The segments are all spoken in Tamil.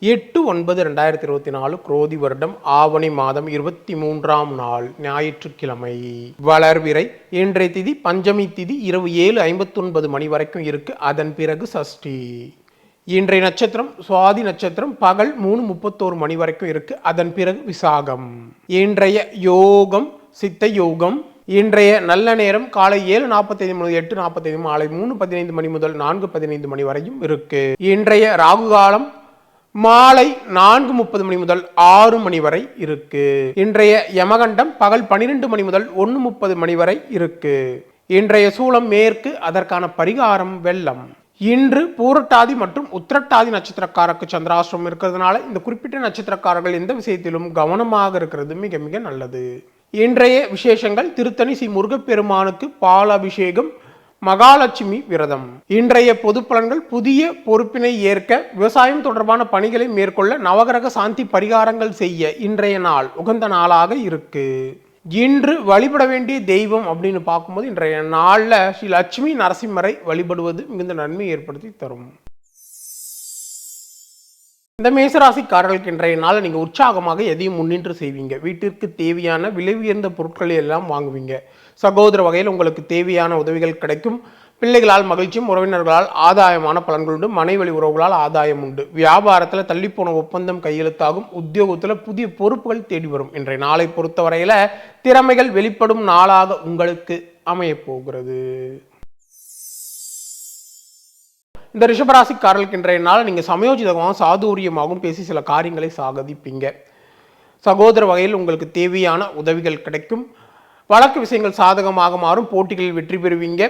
எட்டு ஒன்பது ரெண்டாயிரத்தி இருபத்தி நாலு குரோதி வருடம் ஆவணி மாதம் இருபத்தி மூன்றாம் நாள் ஞாயிற்றுக்கிழமை. வளர்விரை இன்றைய திதி பஞ்சமி திதி இரவு ஏழு ஐம்பத்தொன்பது மணி வரைக்கும் இருக்கு. அதன் பிறகு சஷ்டி. இன்றைய நட்சத்திரம் சுவாதி நட்சத்திரம் பகல் மூணு முப்பத்தோரு மணி வரைக்கும் இருக்கு. அதன் பிறகு விசாகம். இன்றைய யோகம் சித்த யோகம். இன்றைய நல்ல நேரம் காலை ஏழு நாற்பத்தைந்து முதல் எட்டு நாற்பத்தைந்து மாலை மூணு பதினைந்து மணி முதல் நான்கு பதினைந்து மணி வரையும் இருக்கு. இன்றைய ராகு காலம் மாலை நான்கு முப்பது மணி முதல் ஆறு மணி வரை இருக்கு. இன்றைய யமகண்டம் பகல் பன்னிரெண்டு மணி முதல் ஒன்று முப்பது மணி வரை இருக்கு. இன்றைய சூலம் மேற்கு அதற்கான பரிகாரம் வெள்ளம். இன்று பூரட்டாதி மற்றும் உத்திரட்டாதி நட்சத்திரக்காரருக்கு சந்திராசிரமம் இருக்கிறதுனால இந்த குறிப்பிட்ட நட்சத்திரக்காரர்கள் எந்த விஷயத்திலும் கவனமாக இருக்கிறது மிக மிக நல்லது. இன்றைய விசேஷங்கள் திருத்தணி ஸ்ரீ முருகப்பெருமானுக்கு பால் அபிஷேகம் மகாலட்சுமி விரதம். இன்றைய பொது பலன்கள் புதிய பொறுப்பினை ஏற்க விவசாயம் தொடர்பான பணிகளை மேற்கொள்ள நவகிரக சாந்தி பரிகாரங்கள் செய்ய இன்றைய நாள் உகந்த நாளாக இருக்கு. இன்று வழிபட வேண்டிய தெய்வம் அப்படின்னு பார்க்கும்போது இன்றைய நாளில் ஸ்ரீ லட்சுமி நரசிம்மரை வழிபடுவது மிகுந்த நன்மை ஏற்படுத்தி தரும். இந்த மேசராசிக்காரர்களுக்கு இன்றைய நாள் நீங்கள் உற்சாகமாக எதையும் முன்னின்று செய்வீங்க. வீட்டிற்கு தேவையான விலை உயர்ந்த பொருட்களை எல்லாம் வாங்குவீங்க. சகோதர வகையில் உங்களுக்கு தேவையான உதவிகள் கிடைக்கும். பிள்ளைகளால் மகிழ்ச்சியும் உறவினர்களால் ஆதாயமான பலன்கள் உண்டு. மனைவழி உறவுகளால் ஆதாயம் உண்டு. வியாபாரத்தில் தள்ளிப்போன ஒப்பந்தம் கையெழுத்தாகும். உத்தியோகத்தில் புதிய பொறுப்புகள் தேடி வரும். இன்றைய நாளை பொறுத்தவரையில் திறமைகள் வெளிப்படும் நாளாக உங்களுக்கு அமையப் போகிறது. இந்த ரிஷபராசிக்காரர்களுக்கு இன்றைய நாள் நீங்கள் சமயோஜிதமாகவும் சாதுரியமாகவும் பேசி சில காரியங்களை சாகதிப்பீங்க சகோதர வகையில் உங்களுக்கு தேவையான உதவிகள் கிடைக்கும். வழக்கு விஷயங்கள் சாதகமாக மாறும் போட்டிகளில் வெற்றி பெறுவீங்க.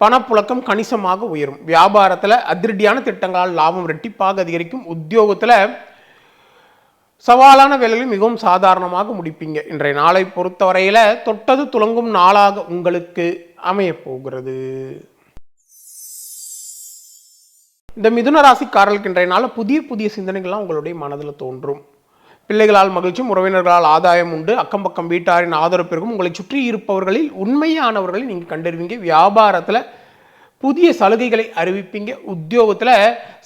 பணப்புழக்கம் கணிசமாக உயரும். வியாபாரத்தில் அதிரடியான திட்டங்களால் லாபம் ரெட்டிப்பாக அதிகரிக்கும். உத்தியோகத்தில் சவாலான வேலைகள் மிகவும் சாதாரணமாக முடிப்பீங்க. இன்றைய நாளை பொறுத்தவரையில் தொட்டது துளங்கும் நாளாக உங்களுக்கு அமையப்போகிறது இந்த மிதுன ராசிக்காரர்களுக்கு இன்றைய நாள் புதிய புதிய சிந்தனைகள்லாம் உங்களுடைய மனதில் தோன்றும். பிள்ளைகளால் மகிழ்ச்சியும் உறவினர்களால் ஆதாயம் உண்டு. அக்கம் பக்கம் வீட்டாரின் ஆதரவு பெருகும். உங்களை சுற்றி இருப்பவர்களில் உண்மையானவர்களை நீங்கள் கண்டறிவீங்க. வியாபாரத்தில் புதிய சலுகைகளை அறிவிப்பீங்க. உத்தியோகத்தில்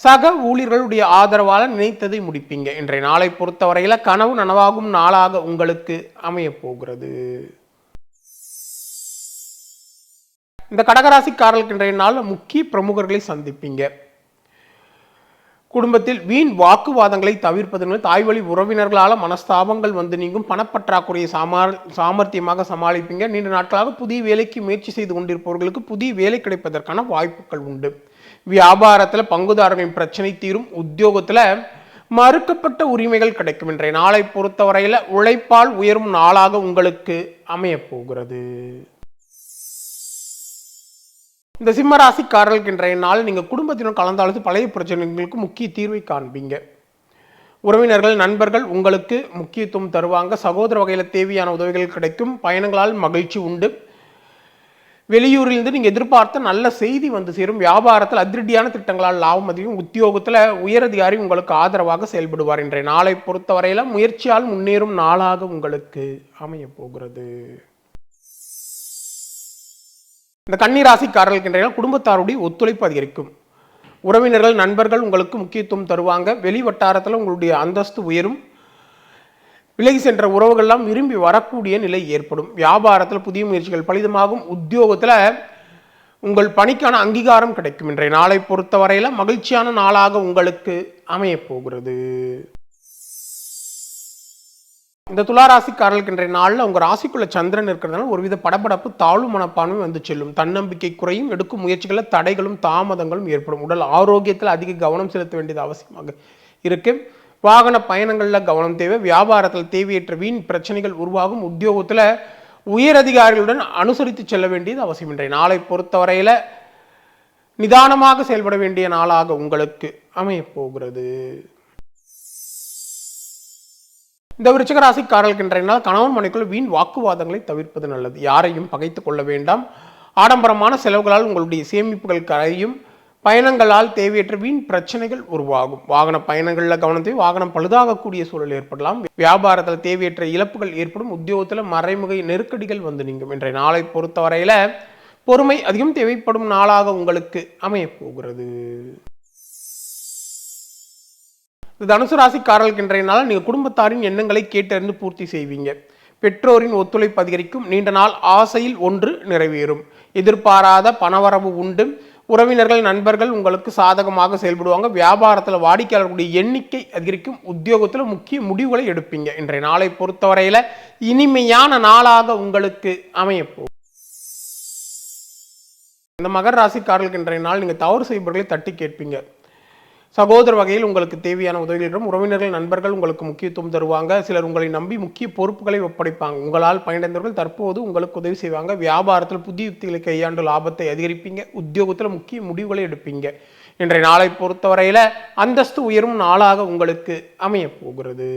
சக ஊழியர்களுடைய ஆதரவால் நினைத்ததை முடிப்பீங்க. இன்றைய நாளை பொறுத்தவரையில் கனவு நனவாகும் நாளாக உங்களுக்கு அமையப்போகிறது இந்த கடகராசிக்காரர்களுக்கு இன்றைய நாள் முக்கிய பிரமுகர்களை சந்திப்பீங்க. குடும்பத்தில் வீண் வாக்குவாதங்களை தவிர்ப்பதன் தாய் வழி உறவினர்களால் மனஸ்தாபங்கள் வந்து நீங்கும். பணப்பற்றாக்குறையை சாமார் சாமர்த்தியமாக சமாளிப்பீங்க. நீண்ட நாட்களாக புதிய வேலைக்கு முயற்சி செய்து கொண்டிருப்பவர்களுக்கு புதிய வேலை கிடைப்பதற்கான வாய்ப்புகள் உண்டு. வியாபாரத்தில் பங்குதாரர்களின் பிரச்சனை தீரும். உத்தியோகத்தில் மறுக்கப்பட்ட உரிமைகள் கிடைக்கும். இன்றைய நாளை பொறுத்தவரையில் உழைப்பால் உயரும் நாளாக உங்களுக்கு அமையப் போகிறது இந்த சிம்மராசிக்காரர்களுக்கு இன்றைய நாள் நீங்கள் குடும்பத்தினர் கலந்தாலோசி பழைய பிரச்சனைகளுக்கு முக்கிய தீர்வை காண்பீங்க. உறவினர்கள் நண்பர்கள் உங்களுக்கு முக்கியத்துவம் தருவாங்க. சகோதர வகையில் தேவையான உதவிகள் கிடைக்கும். பயணங்களால் மகிழ்ச்சி உண்டு. வெளியூரிலிருந்து நீங்கள் எதிர்பார்த்த நல்ல செய்தி வந்து சேரும். வியாபாரத்தில் அதிரடியான திட்டங்களால் லாபம் அதிகம். உத்தியோகத்தில் உயரதிகாரி உங்களுக்கு ஆதரவாக செயல்படுவார். இன்றைய நாளை பொறுத்தவரையில் முயற்சியால் முன்னேறும் நாளாக உங்களுக்கு அமையப் போகிறது. இந்த கன்னிராசிக்காரர்களுக்கு இன்றைய நாள் குடும்பத்தாருடைய ஒத்துழைப்பு அதிகரிக்கும். உறவினர்கள் நண்பர்கள் உங்களுக்கு முக்கியத்துவம் தருவாங்க. வெளி வட்டாரத்தில் உங்களுடைய அந்தஸ்து உயரும். விலகி சென்ற உறவுகள்லாம் விரும்பி வரக்கூடிய நிலை ஏற்படும். வியாபாரத்தில் புதிய முயற்சிகள் பலிதமாகும். உத்தியோகத்தில் உங்கள் பணிக்கான அங்கீகாரம் கிடைக்கும். இன்றைய நாளை பொறுத்தவரையில் மகிழ்ச்சியான நாளாக உங்களுக்கு அமையப் போகிறது இந்த துளாராசிக்காரர்களுக்கு இன்றைய நாளில் உங்கள் ராசிக்குள்ள சந்திரன் இருக்கிறதுனால ஒருவித படபடப்பு தாழ்வு மனப்பான்மை வந்து செல்லும். தன்னம்பிக்கை குறையும் எடுக்கும் முயற்சிகளில் தடைகளும் தாமதங்களும் ஏற்படும். உடல் ஆரோக்கியத்தில் அதிக கவனம் செலுத்த வேண்டியது அவசியமாக இருக்கு. வாகன பயணங்களில் கவனம் தேவை. வியாபாரத்தில் தேவையற்ற வீண் பிரச்சனைகள் உருவாகும். உத்தியோகத்தில் உயர் அதிகாரிகளுடன் அனுசரித்து செல்ல வேண்டியது அவசியம். இன்றைய நாளை பொறுத்தவரையில் நிதானமாக செயல்பட வேண்டிய நாளாக உங்களுக்கு அமையப் போகிறது. இந்த விருச்சிக ராசிக்காரர்களுக்கு இன்றைய நாள் கணவன் மனைக்குள் வீண் வாக்குவாதங்களை தவிர்ப்பது நல்லது. யாரையும் பகைத்து கொள்ள வேண்டாம். ஆடம்பரமான செலவுகளால் உங்களுடைய சேமிப்புகள் கரையும். பயணங்களால் தேவையற்ற வீண் பிரச்சனைகள் உருவாகும். வாகன பயணங்களில் கவனத்தை வாகனம் பழுதாகக்கூடிய சூழல் ஏற்படலாம். வியாபாரத்தில் தேவையற்ற இழப்புகள் ஏற்படும். உத்தியோகத்தில் மறைமுக நெருக்கடிகள் வந்து நீங்கும். இன்றைய நாளை பொறுத்தவரையில் பொறுமை அதிகம் தேவைப்படும் நாளாக உங்களுக்கு அமையப் போகிறது. இந்த தனுசு ராசிக்காரர்களுக்கு இன்றைய நாள் நீங்கள் குடும்பத்தாரின் எண்ணங்களை கேட்டறிந்து பூர்த்தி செய்வீங்க. பெற்றோரின் ஒத்துழைப்பு அதிகரிக்கும். நீண்ட நாள் ஆசையில் ஒன்று நிறைவேறும். எதிர்பாராத பணவரவு உண்டு. உறவினர்கள் நண்பர்கள் உங்களுக்கு சாதகமாக செயல்படுவாங்க. வியாபாரத்தில் வாடிக்கையாளர்களுடைய எண்ணிக்கை அதிகரிக்கும். உத்தியோகத்தில் முக்கிய முடிவுகளை எடுப்பீங்க. இன்றைய நாளை பொறுத்தவரையில் இனிமையான நாளாக உங்களுக்கு அமையப்போ இந்த மகர ராசிக்காரர்களுக்கு இன்றைய நாள் நீங்கள் தவறு செய்பவர்களை தட்டி கேட்பீங்க. சகோதர வகையில் உங்களுக்கு தேவையான உதவிகளிடம் உறவினர்கள் நண்பர்கள் உங்களுக்கு முக்கியத்துவம் தருவாங்க. சிலர் உங்களை நம்பி முக்கிய பொறுப்புகளை ஒப்படைப்பாங்க. உங்களால் பயனடைந்தவர்கள் தற்போது உங்களுக்கு உதவி செய்வாங்க. வியாபாரத்தில் புதிய யுக்திகளை கையாண்டு லாபத்தை அதிகரிப்பீங்க. உத்தியோகத்தில் முக்கிய முடிவுகளை எடுப்பீங்க. இன்றைய நாளை பொறுத்தவரையில் அந்தஸ்து உயரும் நாளாக உங்களுக்கு அமையப் போகிறது.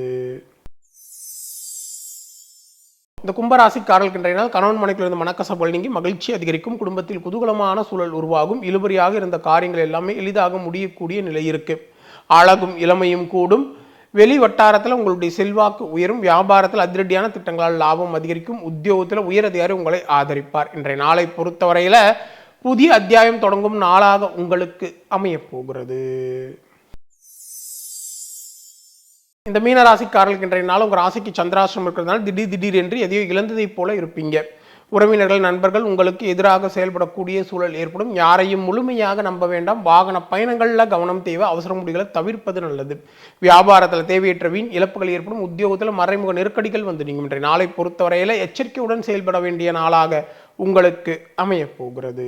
இந்த கும்பராசி இன்றைய கணவன் மனைக்குள் இருந்த மனக்கசப்புகள் நீங்கி மகிழ்ச்சி அதிகரிக்கும். குடும்பத்தில் குதூகலமான சூழல் உருவாகும். இழுபறியாக இருந்த காரியங்கள் எல்லாமே எளிதாக முடியக்கூடிய நிலை இருக்கு. அழகும் இளமையும் கூடும். வெளி வட்டாரத்தில் உங்களுடைய செல்வாக்கு உயரும். வியாபாரத்தில் அதிரடியான திட்டங்களால் லாபம் அதிகரிக்கும். உத்தியோகத்தில் உயர் அதிகாரி உங்களை ஆதரிப்பார். இன்றைய நாளை பொறுத்தவரையில் புதிய அத்தியாயம் தொடங்கும் நாளாக உங்களுக்கு அமையப் போகிறது. இந்த மீன ராசிக்காரர்களுக்கு இன்றைய நாள் உங்கள் ராசிக்கு சந்திராசிரம் இருக்கிறதுனால திடீர் திடீர் என்று எதையோ இழந்ததைப் போல இருப்பீங்க. உறவினர்கள் நண்பர்கள் உங்களுக்கு எதிராக செயல்படக்கூடிய சூழல் ஏற்படும். யாரையும் முழுமையாக நம்ப வேண்டாம். வாகன பயணங்களில் கவனம் தேவை. அவசர முடிகளை தவிர்ப்பது நல்லது. வியாபாரத்தில் தேவையற்ற வீண் இழப்புகள் ஏற்படும். உத்தியோகத்தில் மறைமுக நெருக்கடிகள் வந்து நீங்கள் இன்றைய நாளை பொறுத்தவரையில் எச்சரிக்கையுடன் செயல்பட வேண்டிய நாளாக உங்களுக்கு அமையப் போகிறது.